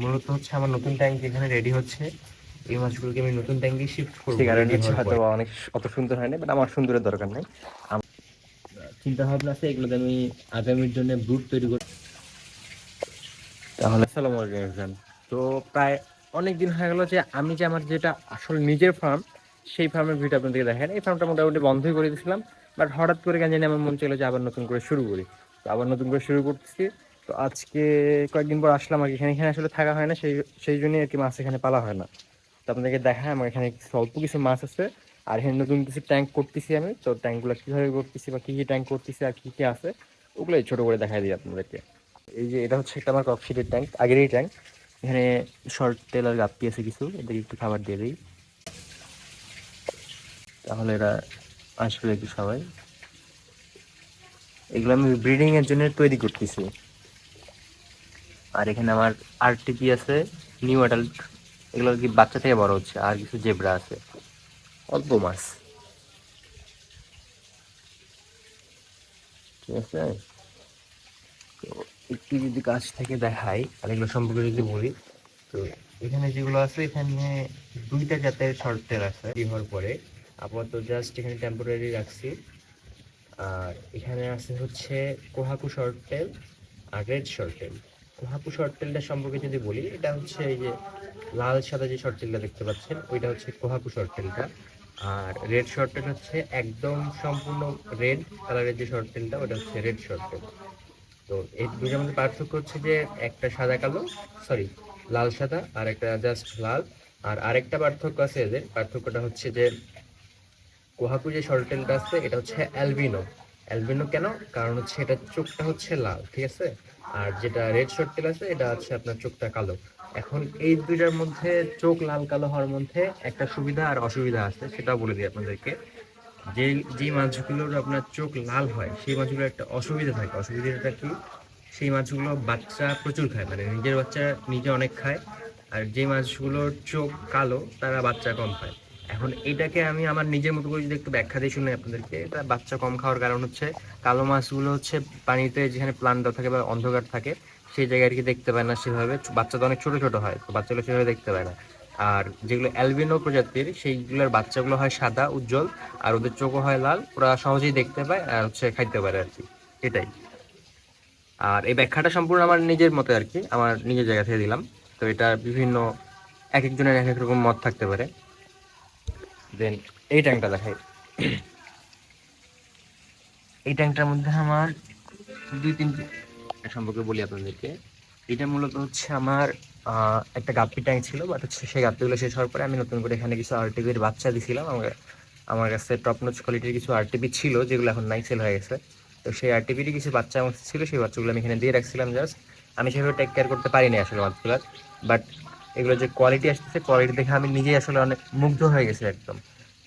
মূলত হচ্ছে আমার নতুন ট্যাঙ্ক এখানে রেডি হচ্ছে। এই মাছগুলোকে আমি নতুন ট্যাঙ্কে শিফট করব। ঠিক আছে হচ্ছে হয়তো অনেক অত সুন্দর হয়নি বাট আমার সুন্দরের দরকার নেই। চিন্তা ভাবনা আছে এগুলোতে আমি আগামীর জন্য ব্রুট তৈরি করব তাহলে আসসালামু আলাইকুম। তো প্রায় অনেক দিন হয়ে গেল যে আমি যে আমার যেটা আসলে নিজের ফার্ম সেই ফার্মের ভিডিও আপনাদেরকে দেখেন এই ফার্মটা মোটামুটি বন্ধই করে দিয়েছিলাম বাট হঠাৎ করে কেন জানি আমার মন চাইলো যে আবার নতুন করে শুরু করি। তো আবার নতুন করে শুরু করতেছি। তো আজকে কয়েকদিন পর আসলাম আর এখানে এখানে আসলে থাকা হয় না, সেই সেই জন্যই আর কি মাছ এখানে পালা হয় না। তো আপনাদেরকে দেখায়, আমার এখানে অল্প কিছু মাছ আছে। আর এখানে নতুন কিছু ট্যাঙ্ক করতেছি আমি। তো ট্যাঙ্কগুলো কীভাবে করতেছি বা কী কী ট্যাঙ্ক করতেছি আর কী কী আছে, ওগুলোই ছোটো করে দেখাই দিই আপনাদেরকে। এই যে এটা হচ্ছে একটা আমার ককশিটের ট্যাঙ্ক আগেরই ট্যাঙ্ক এখানে শর্ট তেল আর গাপ্পি আছে কিছু, এদেরকে একটু খাবার দিয়ে দিই। তাহলে এরা আসবে একটু সবাই। এগুলো আমি ব্রিডিংয়ের জন্য তৈরি করতেছি। আর এখানে আমার আরটিপি আছে নিউ অ্যাডাল্ট এগুলো কি বাচ্চা থেকে বড় হচ্ছে, আর কিছু জেব্রা আছে। অল্প মাছ। ঠিক আছে? তো একটু যদি কাছ থেকে দেখাই, আর এগুলো সম্পর্কে যদি বলি, তো এখানে যেগুলো আছে, এখানে দুইটা জাতের শর্ট তেল আছে হওয়ার পরে। আপাতত জাস্ট এখানে টেম্পোরারি রাখছি। আর এখানে আছে হচ্ছে কোহাকু শর্ট তেল আর রেড শর্ট তেল কোহাকু শর্ট তেলটা সম্পর্কে যদি বলি, এটা হচ্ছে এই যে লাল সাদা যে শর্ট দেখতে পাচ্ছেন, ওইটা হচ্ছে কোহাকু শর্ট আর রেড শর্ট হচ্ছে একদম সম্পূর্ণ রেড কালারের যে শর্ট তেলটা ওটা হচ্ছে রেড শর্ট তেল তো এই দুটোর মধ্যে পার্থক্য হচ্ছে যে একটা সাদা কালো সরি লাল সাদা আর একটা জাস্ট লাল। আর আরেকটা পার্থক্য আছে এদের, পার্থক্যটা হচ্ছে যে কোহাকু যে শর্টেলটা আছে, এটা হচ্ছে অ্যালবিনো অ্যালবিনো কেন? কারণ হচ্ছে এটা চোখটা হচ্ছে লাল, ঠিক আছে? আর যেটা রেড শর্ট শর্টেল আছে, এটা হচ্ছে আপনার চোখটা কালো। এখন এই দুইটার মধ্যে চোখ লাল কালো হওয়ার মধ্যে একটা সুবিধা আর অসুবিধা আছে সেটা বলে দিই আপনাদেরকে। যে যে মাছগুলোর আপনার চোখ লাল হয়, সেই মাছগুলোর একটা অসুবিধা থাকে। অসুবিধাটা কি? সেই মাছগুলো বাচ্চা প্রচুর খায় মানে নিজের বাচ্চা নিজে অনেক খায়, আর যে মাছগুলোর চোখ কালো, তারা বাচ্চা কম খায়। এখন এটাকে আমি আমার নিজের মতো করে যদি একটু ব্যাখ্যা দিয়ে শুনে আপনাদেরকে, এটা বাচ্চা কম খাওয়ার কারণ হচ্ছে কালো মাছগুলো হচ্ছে পানিতে যেখানে প্লান দেওয়া থাকে বা অন্ধকার থাকে, সেই জায়গায় আর কি দেখতে পায় না সেভাবে। বাচ্চা তো অনেক ছোট ছোট হয়, তো বাচ্চাগুলো সেভাবে দেখতে পায় না। আর যেগুলো অ্যালবিনো প্রজাতির, সেইগুলোর বাচ্চাগুলো হয় সাদা, উজ্জ্বল, আর ওদের চোখও হয় লাল, ওরা সহজেই দেখতে পায়, আর হচ্ছে খাইতে পারে আর কি। এটাই। আর এই ব্যাখ্যাটা সম্পূর্ণ আমার নিজের মতে আর কি, আমার নিজের জায়গা থেকে দিলাম। তো এটা বিভিন্ন এক একজনের এক এক রকম মত থাকতে পারে। দেন এই ট্যাঙ্কটা দেখাই। এই ট্যাঙ্কটার মধ্যে আমার দুই তিনটি সম্পর্কে বলি আপনাদেরকে। এটা মূলত হচ্ছে আমার একটা গাপ্পি ট্যাঙ্ক ছিল বাট হচ্ছে সেই গাপ্পিগুলো শেষ হওয়ার পরে আমি নতুন করে এখানে কিছু আরটিপির বাচ্চা দিছিলাম। আমার আমার কাছে টপ নোচ কোয়ালিটির কিছু আরটিপি ছিল, যেগুলো এখন নাই সেল হয়ে গেছে। তো সেই আরটিপিরই কিছু বাচ্চা আমার ছিল, সেই বাচ্চাগুলো আমি এখানে দিয়ে রাখছিলাম জাস্ট আমি সেভাবে টেক কেয়ার করতে পারিনি আসলে মাছগুলোর বাট এগুলো যে কোয়ালিটি আসতেছে কোয়ালিটি দেখে আমি নিজেই আসলে অনেক মুগ্ধ হয়ে গেছি একদম।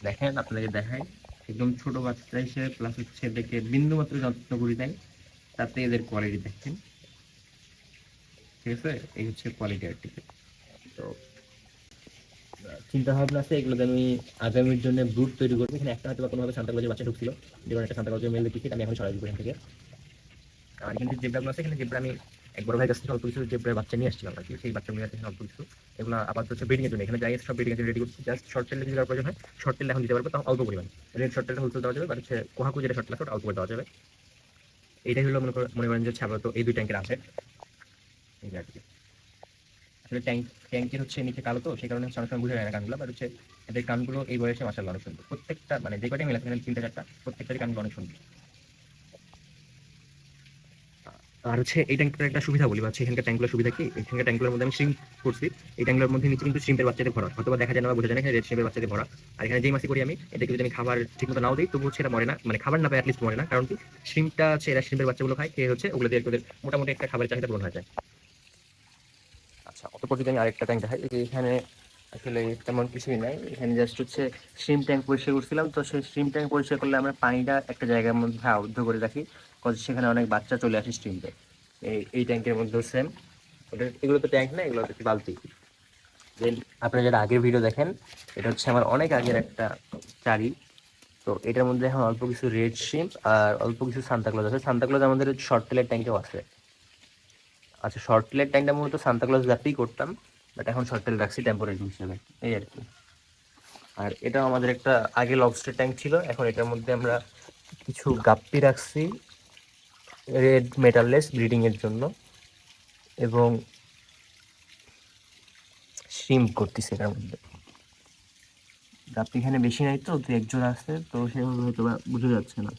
দেখেন, আপনাকে দেখাই, একদম ছোট বাচ্চা হিসেবে প্লাস হচ্ছে এদেরকে বিন্দু মাত্র যত্ন করি দেয় তাতে এদের কোয়ালিটি দেখেন। ঠিক আছে? এই হচ্ছে কোয়ালিটি আর্টিকেল তো চিন্তা ভাবনা আছে এগুলোতে আমি আগামীর জন্য ব্রুট তৈরি করব। এখানে একটা হয়তো কোনোভাবে সান্তা কলেজের বাচ্চা ঢুকছিল যেমন একটা সান্তা কলেজের মেল দেখি আমি এখন সরাই দিব এখান থেকে। আর এখানে জেব্রাগুলো আছে, এখানে জেব্রা আমি এক বড় ভাই কাছ থেকে অল্প কিছু যে বাচ্চা নিয়ে আসছিলাম আর কি, সেই বাচ্চাগুলো আছে, অল্প কিছু। এগুলো আপাতত হচ্ছে ব্রিডিং এর জন্য এখানে যাই সব ব্রিডিং এর জন্য রেডি করছি। জাস্ট শর্ট টেল দেওয়ার প্রয়োজন হয়। শর্ট টেল এখন দিতে পারব তখন অল্প পরিমাণ। রেড শর্ট টেলটা হোলসেল দেওয়া যাবে বা হচ্ছে কোহাকু যেটা শর্ট টেল ওটা অল্প করে দেওয়া যাবে। এইটাই হলো মনে করেন মনে করেন যে আপাতত এই দুই ট্যাঙ্কের আছে। এই আর কি। আসলে ট্যাঙ্ক ট্যাঙ্কের হচ্ছে নিচে কালো তো, সেই কারণে হচ্ছে অনেক সময় বুঝে যায় না কানগুলো বাট হচ্ছে এদের কানগুলো এই বয়সে মাসাল্লাহ অনেক সুন্দর। প্রত্যেকটা মানে যে কটাই মিলে এখানে তিনটা, চারটা, প্রত্যেকটারই কানগুলো অনেক সুন্দর। আর হচ্ছে এই ট্যাঙ্কটার একটা সুবিধা বলি হচ্ছে এখানকার ট্যাঙ্কগুলোর সুবিধা কি? এখানকার ট্যাঙ্কগুলোর মধ্যে আমি শ্রিম করছি। এই ট্যাঙ্কগুলোর মধ্যে নিচে কিন্তু শ্রিম্পের বাচ্চাদের ভরা হয়তো বা দেখা যায় না বোঝা যায় না রেড শ্রিম্পের বাচ্চাদের ভরা আর এখানে যেই মাসি করি আমি, এটাকে যদি আমি খাবার ঠিক মতো নাও দিই তবু হচ্ছে এটা মরে না। মানে খাবার না পাই অ্যাটলিস্ট মরে না। কারণ কি? শ্রিমটা আছে এরা শ্রিম্পের বাচ্চাগুলো খায়, খেয়ে হচ্ছে ওগুলো দিয়ে ওদের মোটামুটি একটা খাবারের চাহিদা পূরণ হয়ে যায়। আচ্ছা অতপর যদি আমি আরেকটা ট্যাঙ্ক দেখাই এখানে আসলে তেমন কিছুই নাই। এখানে জাস্ট হচ্ছে স্ট্রিম ট্যাঙ্ক পরিষ্কার করছিলাম। তো সেই স্ট্রিম ট্যাঙ্ক পরিষ্কার করলে আমরা পানিটা একটা জায়গার মধ্যে আবদ্ধ করে রাখি কজ সেখানে অনেক বাচ্চা চলে আসে স্ট্রিমে এই এই ট্যাঙ্কের মধ্যেও সেম ওটা, এগুলো তো ট্যাঙ্ক না, এগুলো হচ্ছে বালতি। দেন আপনারা যারা আগের ভিডিও দেখেন, এটা হচ্ছে আমার অনেক আগের একটা চারি। তো এটার মধ্যে এখন অল্প কিছু রেড শিম্প আর অল্প কিছু সান্তাক্লজ আছে। সান্তাক্লজ আমাদের শর্ট টেলের ট্যাঙ্কেও আছে। আচ্ছা শর্ট টেলের ট্যাঙ্কটা মূলত সান্তাক্লজ ল্যাপেই করতাম। বাট এখন শর্ট টেল রাখছি টেম্পোরারি হিসেবে, এই আর কি। আর এটাও আমাদের একটা আগে লবস্টার ট্যাঙ্ক ছিল, এখন এটার মধ্যে আমরা কিছু গাপ্পি রাখছি রেড মেটাললেস ব্রিডিং এর জন্য। এবং শ্রিম করতেছি এটার মধ্যে। গাপ্পি এখানে বেশি নাই তো দু একজন আছে, তো সেভাবে হয়তো বোঝা যাচ্ছে না।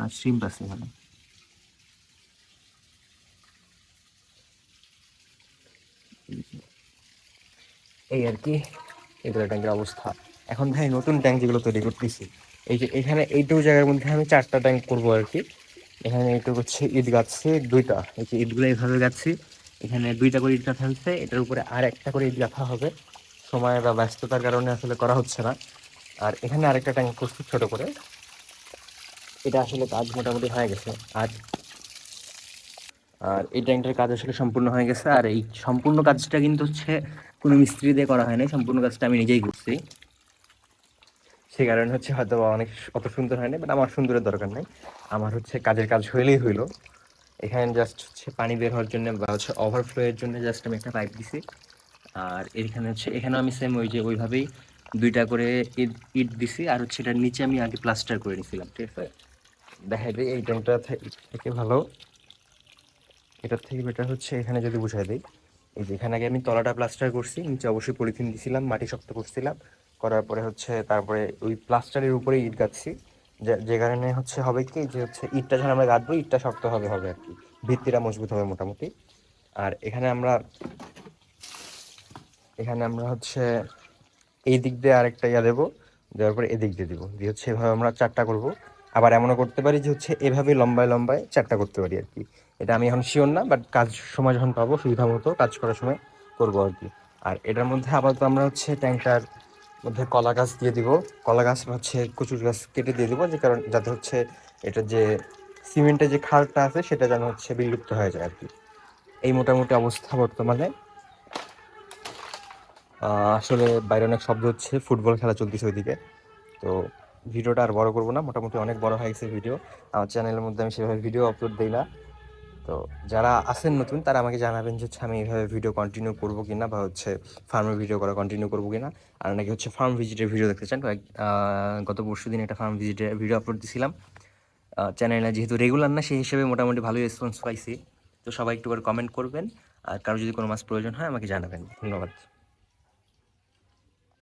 আর শ্রিম আছে এখানে। এই আর কি, এগুলো ট্যাঙ্কের অবস্থা। এখন ভাই নতুন ট্যাঙ্ক যেগুলো তৈরি করতেছি, এই যে এখানে এইটুকু জায়গার মধ্যে আমি চারটা ট্যাঙ্ক করব আর কি। এখানে এইটুকু হচ্ছে ঈদ গাছছে দুইটা, এই যে ঈদগুলো এইভাবে গাছছি এখানে দুইটা করে ঈদ গাঁথা এটার উপরে আর একটা করে ঈদ গাঁথা হবে। সময় বা ব্যস্ততার কারণে আসলে করা হচ্ছে না। আর এখানে আরেকটা ট্যাঙ্ক করছি ছোটো করে। এটা আসলে কাজ মোটামুটি হয়ে গেছে। আজ আর এই ট্যাঙ্কটার কাজ আসলে সম্পূর্ণ হয়ে গেছে। আর এই সম্পূর্ণ কাজটা কিন্তু হচ্ছে কোনো মিস্ত্রি দিয়ে করা হয় নাই সম্পূর্ণ কাজটা আমি নিজেই করছি। সেই কারণে হচ্ছে হয়তো অনেক অত সুন্দর হয়নি বাট আমার সুন্দরের দরকার নাই। আমার হচ্ছে কাজের কাজ হইলেই হইল। এখানে জাস্ট হচ্ছে পানি বের হওয়ার জন্য বা হচ্ছে ওভারফ্লো এর জন্য জাস্ট আমি একটা পাইপ দিছি। আর এখানে হচ্ছে, এখানেও আমি সেম ওই যে ওইভাবেই দুইটা করে ইট ইট দিছি। আর হচ্ছে এটার নিচে আমি আগে প্লাস্টার করে নিয়েছিলাম ঠিক আছে? দেখা দিই এই ট্যাঙ্কটা থেকে ভালো। এটার থেকে বেটার হচ্ছে এখানে যদি বুঝাই দিই, এই যে এখানে আগে আমি তলাটা প্লাস্টার করছি, নিচে অবশ্যই পলিথিন দিছিলাম, মাটি শক্ত করছিলাম, করার পরে হচ্ছে তারপরে ওই প্লাস্টারের উপরে ইট গাচ্ছি যে যে কারণে হচ্ছে হবে কি, যে হচ্ছে ইটটা যখন আমরা গাঁথবো, ইটটা শক্ত হবে হবে আর কি। ভিত্তিটা মজবুত হবে মোটামুটি। আর এখানে আমরা এখানে আমরা হচ্ছে এই দিক দিয়ে আরেকটা ইয়া দেবো, দেওয়ার পরে এদিক দিয়ে দেবো। দিয়ে হচ্ছে এভাবে আমরা চারটা করব। আবার এমনও করতে পারি যে হচ্ছে এভাবে লম্বায় লম্বায় চারটা করতে পারি আর কি। এটা আমি এখন শিওর না বাট কাজ, সময় যখন পাবো, সুবিধা মতো কাজ করার সময় করব আর কি। আর এটার মধ্যে আপাতত আমরা হচ্ছে ট্যাঙ্কটার মধ্যে কলা গাছ দিয়ে দিব। কলা গাছ হচ্ছে কচুর গাছ কেটে দিয়ে দিব, যে কারণ যাতে হচ্ছে এটা যে সিমেন্টের যে খালটা আছে, সেটা যেন হচ্ছে বিলুপ্ত হয়ে যায় আর কি। এই মোটামুটি অবস্থা বর্তমানে। আসলে বাইরে অনেক শব্দ হচ্ছে, ফুটবল খেলা চলতেছে ওইদিকে। তো ভিডিওটা আর বড় করব না, মোটামুটি অনেক বড় হয়ে গেছে ভিডিও। আমার চ্যানেলের মধ্যে আমি সেভাবে ভিডিও আপলোড দিই না। তো যারা আছেন নতুন, তারা আমাকে জানাবেন যে হচ্ছে আমি এইভাবে ভিডিও কন্টিনিউ করব কিনা বা হচ্ছে ফার্মের ভিডিও করা কন্টিনিউ করব কি না আর নাকি হচ্ছে ফার্ম ভিজিটের ভিডিও দেখতে চান? গত পরশু দিন একটা ফার্ম ভিজিটের ভিডিও আপলোড দিয়েছিলাম চ্যানেলে যেহেতু রেগুলার না, সেই হিসেবে মোটামুটি ভালোই রেসপন্স পাইছি। তো সবাই একটু করে কমেন্ট করবেন। আর কারও যদি কোনো মাস প্রয়োজন হয়, আমাকে জানাবেন। ধন্যবাদ।